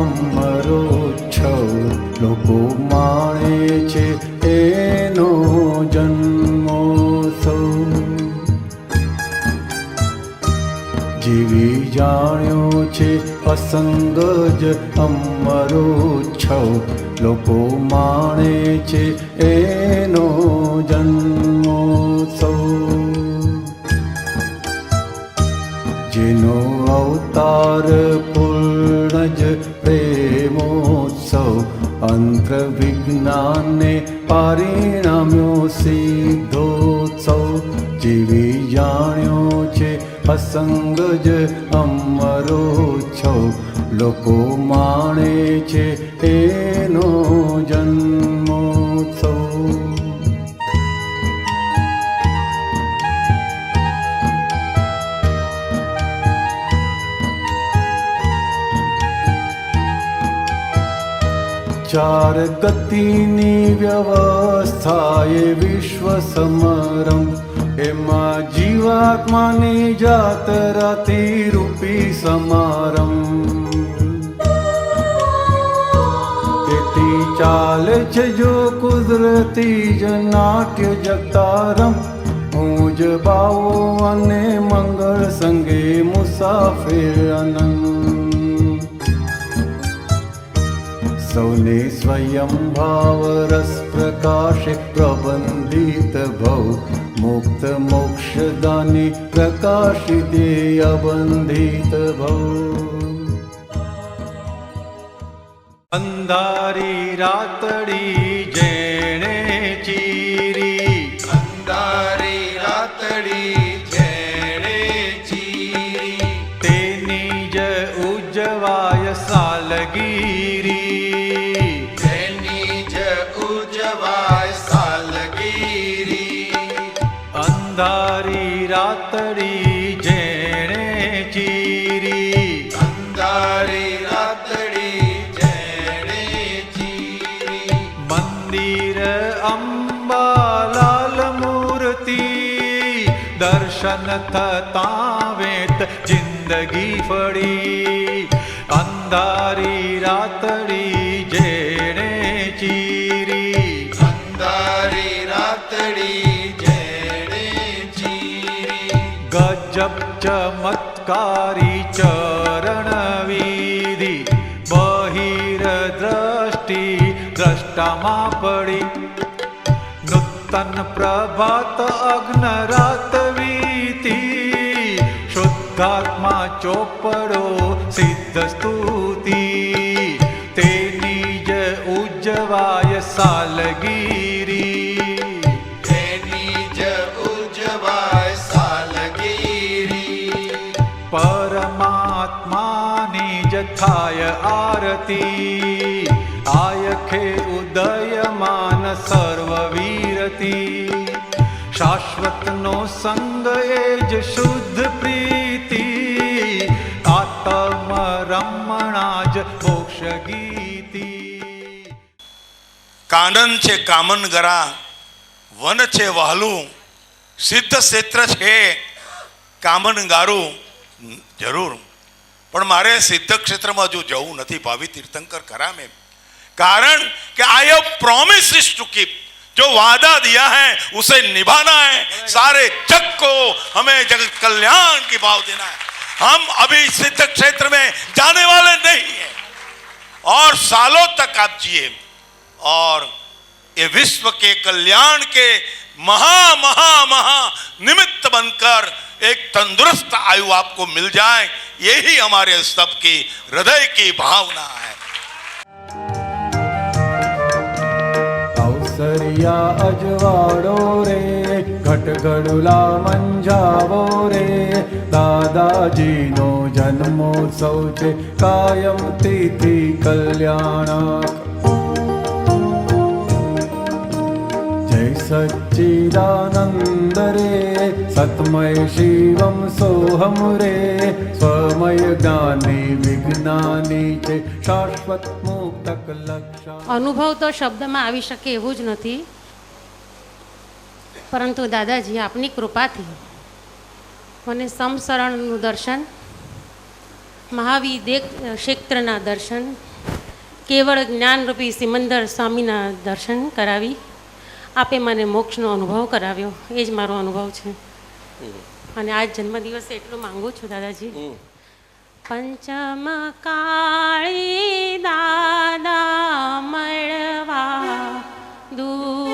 અમરો છો લોકો માણે છે એનો જન્મોત્સવ. જીવી જાણ્યો છે અસંગ જ અમરો છો લોકો જેનો અવતાર પૂર્ણ જ પ્રેમોત્સવ અંત્ર વિજ્ઞાનને પારિણામ્યો સિદ્ધોત્સવ જેવી જાણ્યો છે અસંગ જ અમરો છવ લોકો માણે છે એનો જન્મોત્સવ ચાર ગતિની વ્યવસ્થાએ વિશ્વ સમરમ એમાં જીવાત્માની જાતરાથી રૂપી સમારમ તેથી ચાલે છે જો કુદરતી જ નાટ્ય જગતારમ હું જ બાવો અને મંગળ સંગે મુસાફિર અનંત सौने स्वयं भावरसप्रकाशे प्रबन्धिक्त मोक्षदानि प्रकाशि दे अबन्धित भौ अधारी रात्रि जेणे अधारी रात्रि जेणे ते निज उज्जवा થતા વેત જિંદગી ફળી અંધારી રાતડી જેણે ચીરી અંધારી રાતડી જેણે ચીરી ગજબ ચમત્કારી ચરણ વિધિ બહિર દ્રષ્ટિ દ્રષ્ટામાં પડી तन प्रभात अग्न शुद्धात्मा वीती। शुद्धात्मा चोपड़ो सिद्ध स्तुति। सालगिरी। ते निज उज्जवाय साल परमात्मा निज आरती। आयखे उदयमान सर्ववी નિયતિ શાશ્વતનો સંગ એ જ શુદ્ધ પ્રીતિ આત્મ રમણા જ મોક્ષ ગીતિ કાનન છે કામન ગરા વન છે વહલું સિદ્ધ ક્ષેત્ર છે કામન ગારું જરૂર પણ મારે સિદ્ધ ક્ષેત્રમાં જો જવું નથી ભાવિ તીર્થંકર કરામે કારણ કે I have promise is to keep जो वादा दिया है, उसे निभाना है। सारे जग को हमें जगत कल्याण की भाव देना है। हम अभी सिद्ध क्षेत्र में जाने वाले नहीं है। और सालों तक आप जिए। और ये विश्व के कल्याण के महा महा महा निमित्त बनकर एक तंदुरुस्त आयु आपको मिल जाए, यही हमारे सबकी हृदय की भावना है। केसरिया अजवाडो रे घटगडुला मञ्जावो रे। दादाजिनो जन्मोत्सव च कायं तिथिकल्याण जय सच्चिदानन्द रे सत्मय शिवं सोऽहं रे। स्वमय ज्ञानी विघ्नानि च शाश्वत અનુભવ તો શબ્દમાં આવી શકે એવું જ નથી. પરંતુ દાદાજી આપની કૃપાથી મને સમસરણનું દર્શન મહાવિદેક ક્ષેત્રના દર્શન કેવળ જ્ઞાનરૂપી સિમંદર સ્વામીના દર્શન કરાવી આપે મને મોક્ષનો અનુભવ કરાવ્યો. એ જ મારો અનુભવ છે. અને આજ જન્મદિવસે એટલું માંગુ છું દાદાજી. पञ्चमकाळी दादा मळवा दू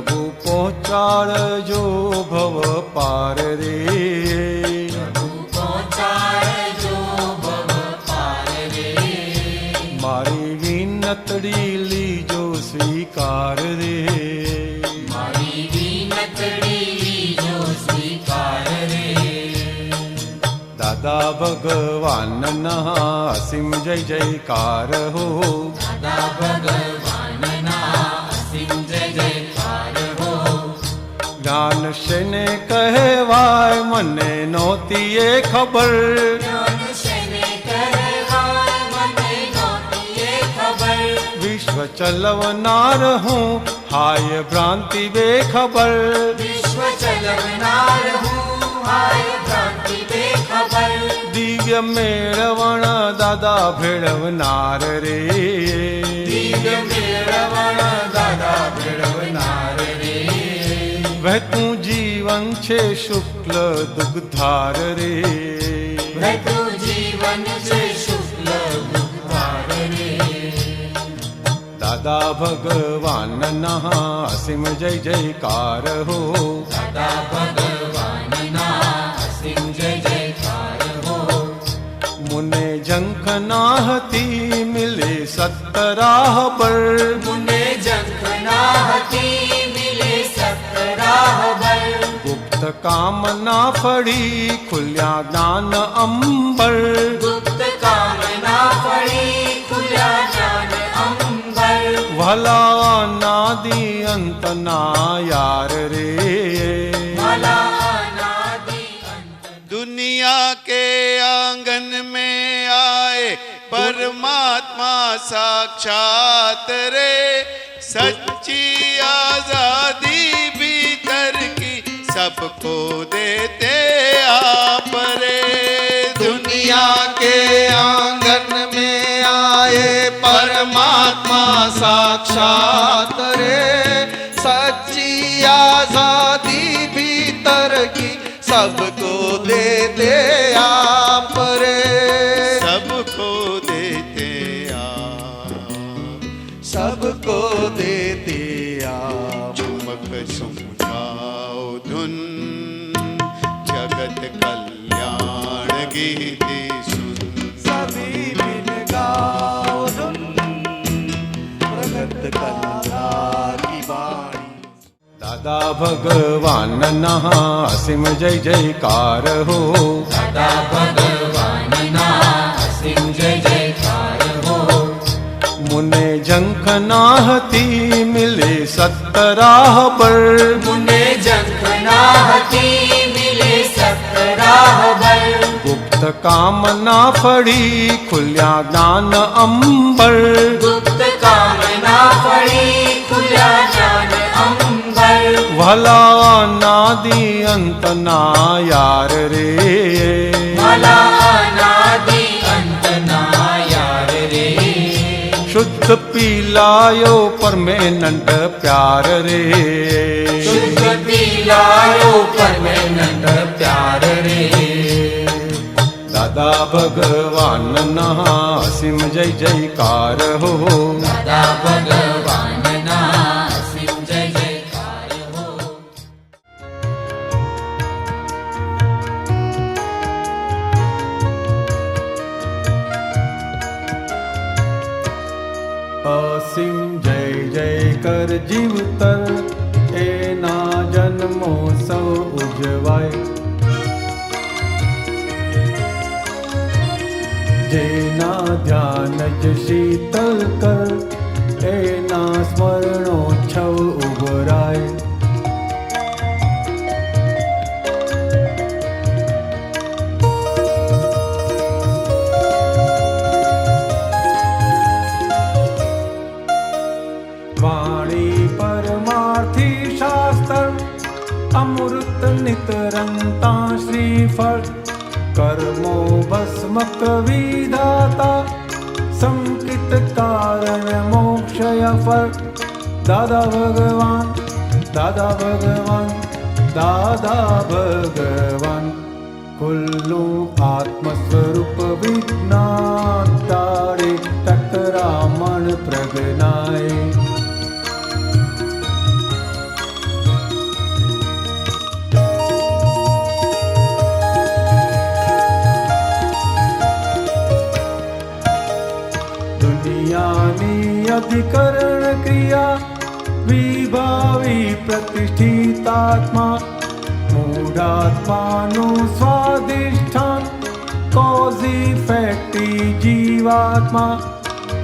પ્રભુ પહોંચાડજો ભવ પાર રે. મારી વિનતડી લીજો સ્વીકાર રે. દાદા ભગવાનના અસીમ જય જયકાર હો. જ્ઞાન શેને કહેવાય મને નહોતી એ ખબર વિશ્વ ચલવનાર હું હાય ભ્રાંતિ બેખબર દિવ્ય મેળવણ દાદા ભેળવનાર રે દિવ્ય મેળવણ દાદા ભેળવનાર રે વહેતું જીવન છે શુક્લ દુગ્ધાર રે. દાદા ભગવાનના અસીમ જય જયકાર હો. મુને જંખ ના હતી મિલે સત્તરાહ પર. गुप्त कामना फड़ी खुल्या दान अंबर। गुप्त कामना फड़ी खुल्या दान अंबर। भला नादी अंत ना यार रे। भला नादी दुनिया के आँगन में आए परमात्मा साक्षात रे। सच्ची आज़ादी सबको देते आप रे। दुनिया के आँगन में आए परमात्मा साक्षात रे। सच्ची आज़ादी भीतर की सबको देते आप रे। सदा भगवान नहा असीम जय जयकार हो। सदा भगवान नहा असीम जय जयकार हो। मुने जंखनाहती मिले सतराह पर। मुने जंखनाहती मिले सतराह पर। गुप्त कामना फड़ी खुल्या दान अंबर। गुप्त काम ભલા નાદિ અંતના યાર રે. ભલા અનાદિ અંતના યાર રે. શુદ્ધ પીલાયો પરમેનન્ટ પ્યાર રે. શુદ્ધ પીલાયો પરમેનન્ટ પ્યાર રે. દાદા ભગવાનના અસીમ જય જયકાર હો. દાદા ભગવાનના कर जीव तर, ए ना जन्मो सौ उजवाय जे ना ध्यान शीतल कर, ए ना स्मरणोच्छव रंता श्रीफल कर्मो भस्मकविधाता संकृतकारणमोक्षय फल। दादा भगवान् दादा भगवान् दादा भगवान् कुल् लोकात्मस्वरूपविज्ञातारितक रामण प्रगनाय। ખુલ્લું क्रिया विभावी વિજ્ઞાન તારે ટકરામણ પ્રજ્ઞાય દુનિયાની અધિકરણ ક્રિયા, વિભાવી પ્રતિષ્ઠિતાત્મા મૂઢાત્માનું સ્વાધિષ્ઠાન કોઝી ફેક્ટી જીવાત્મા.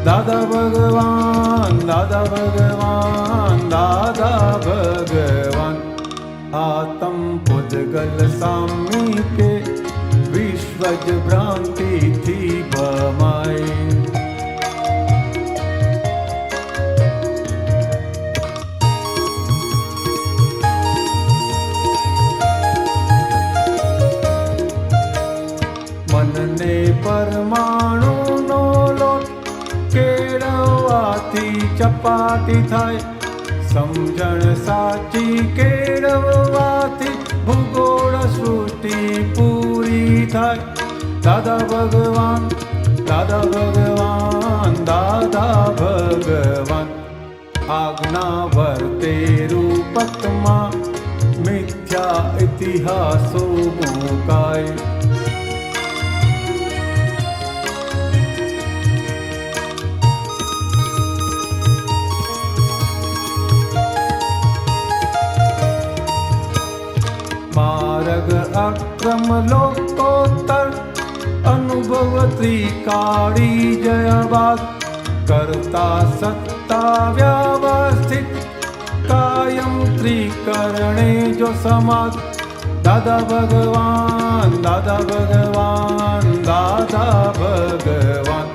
દાદા ભગવાન દાદા ભગવાન દાદા ભગવાન કેળવવાથી ચપાતી થાય સમજણ સાચી કેળવવાથી ભૂગોળ સૃષ્ટિ પૂરી થાય દાદા ભગવાન દાદા ભગવાન દાદા ભગવાન આજ્ઞા વર્તે રૂપકમાં મિથ્યા ઇતિહાસો મુકાય अक्रमलोकोत्तर अनुभवत्रिकारी जयवात् कर्ता सत्ता व्यवस्थिता कायं त्रिकर्णेजो समात् तद भगवान् तद भगवान् गादा भगवान्।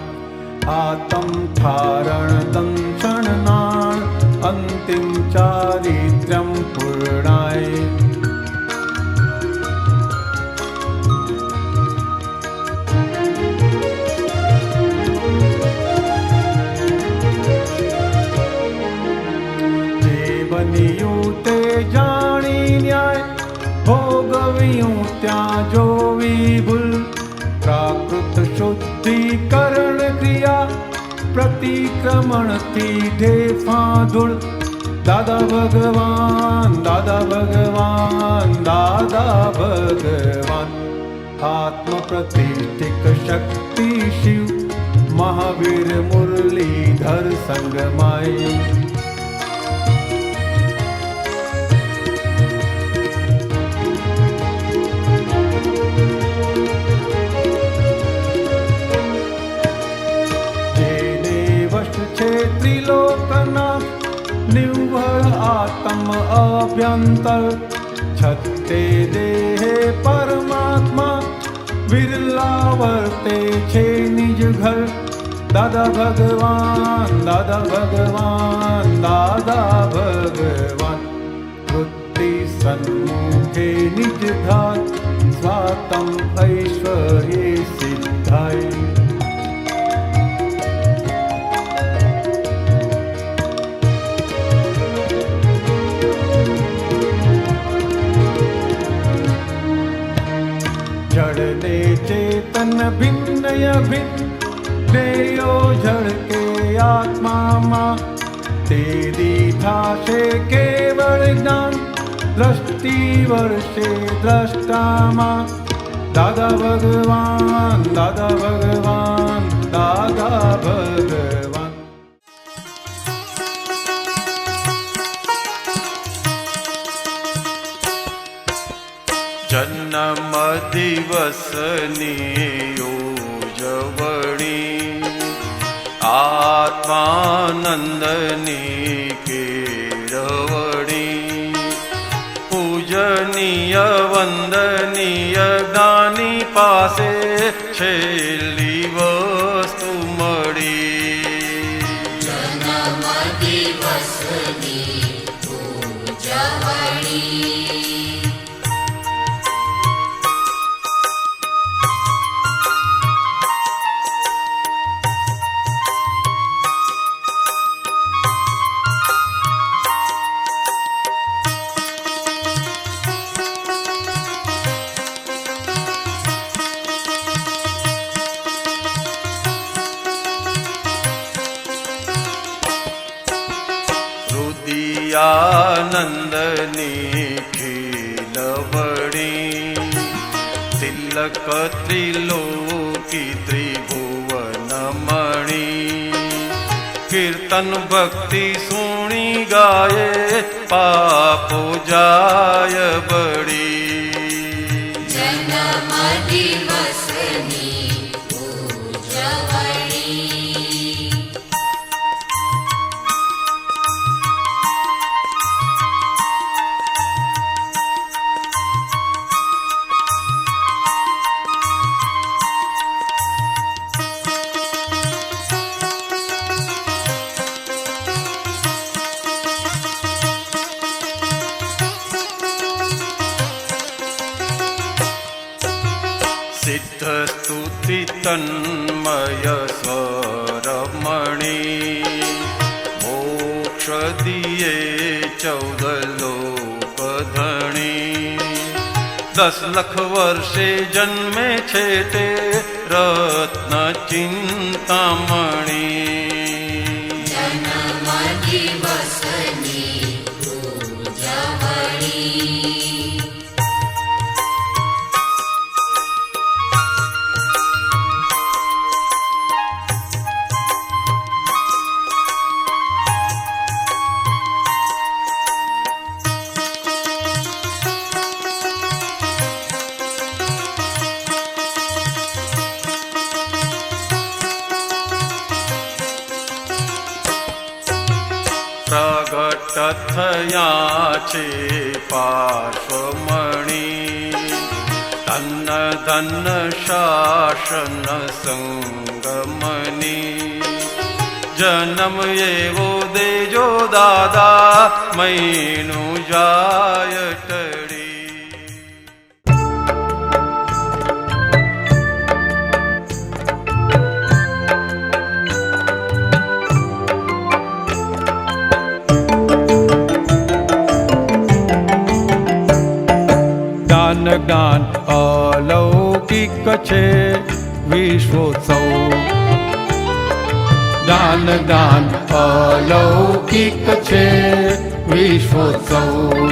आतं धारणतं षणनान् अन्तिमचारित्र्यं पूर्णाय। जो विभुल प्राकृत शुद्धिकरण क्रिया प्रतिक्रमण द भगवान् दादा भगवान दादा भगवान दादा भगवान। आत्मप्रती शक्ति शिव। महावीर मुरलीधर सङ्गमाय અભ્યંતર છતે દેહે પરમાત્મા બિરલા વર્તે છે નિજ ઘર દાદા ભગવાન દાદા ભગવાન દાદા ભગવાન વૃત્તિ સન્મુખે નિજ ધાત સ્વાતમ ઐશ્વર્ય चेतन भिन्न भिन्न लेयो झड़के आत्मा मा। ते दीधाशे केवल ज्ञान, दृष्टि वर्षे दृष्टा मा। दादा भगवान दादा भगवान दादा भगवान। જન્મ દિવસની ઉજવણી આત્માનંદની કેળવણી પૂજનીય વંદનીય જ્ઞાની પાસે છેલ્લી तिलक त्रिलोकी त्रिभुवनमणि। कीर्तन भक्ति सुणी गाए पाप जाय बड़ी। સિદ્ધ સ્તુતિ તન્મય સ્વરમણી મોક્ષ દિયે ચૌદ લોકધણી દસ લખ વર્ષે જન્મે છે તે રત્ન ચિંતામણી થયા છે પાર્શ્વમણી તન ધન શાસન સંગમની જન્મ એવો દેજો દાદા મૈનું જાય જ્ઞાન અલૌકિક છે વિશ્વોત્સવ. જ્ઞાન જ્ઞાન અલૌકિક છે વિશ્વોત્સવ.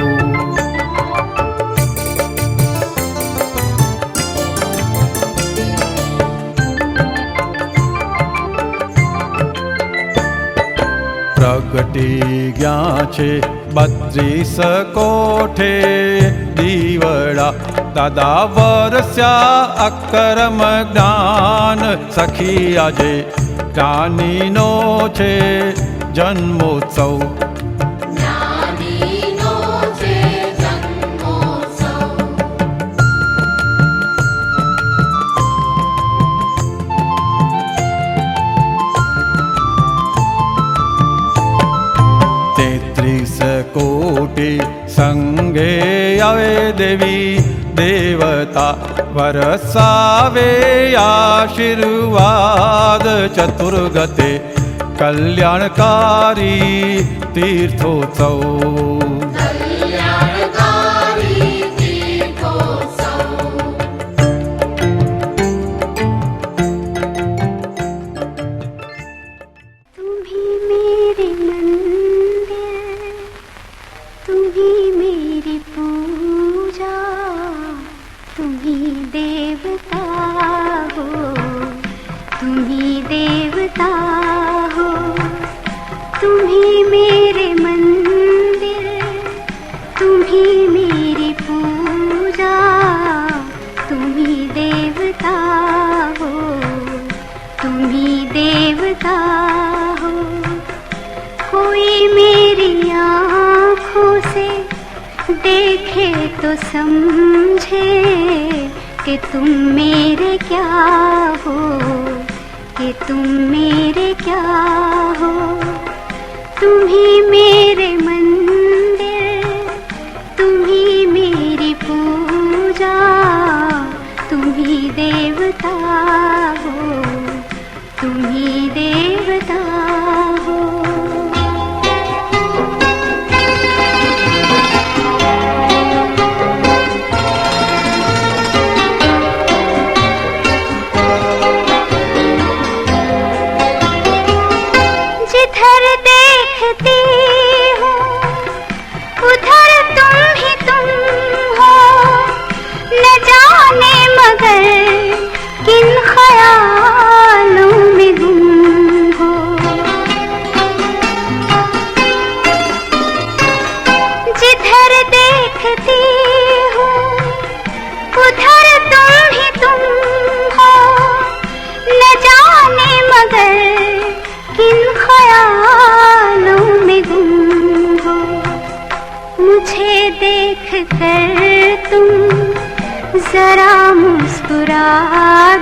પ્રગટી ગયા છે બત્રીસ કોઠે દીવડા દાદા વરસ્યા અક્રમ જ્ઞાન સખી આજે જ્ઞાનીનો છે જન્મોત્સવ. કોટી સંગે આવે દેવી. देवता वरसावे आशीर्वाद चतुर्गते कल्याणकारी तीर्थोत्सव। तुम्ही मेरे मंदिर, तुम्ही मेरी पूजा, तुम्ही देवता हो, तुम्ही देवता हो। कोई मेरी आँखों से देखे तो समझे कि तुम मेरे क्या हो, कि तुम मेरे क्या हो। तुम्ही मेरे मंदिर तुम्ही मेरी पूजा तुम्ही देवता। कर तुम, जरा मुस्कुरा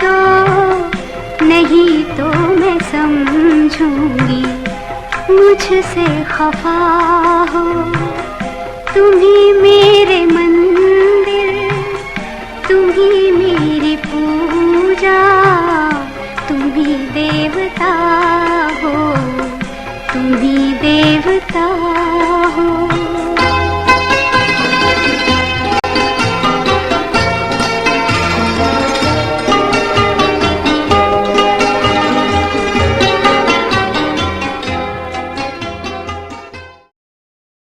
दो नहीं तो मैं समझूँगी, मुझसे खफा हो। तुम्ही मेरे मंदिर तुम्ही मेरी पूजा तुम्ही देवता हो। तुम्ही देवता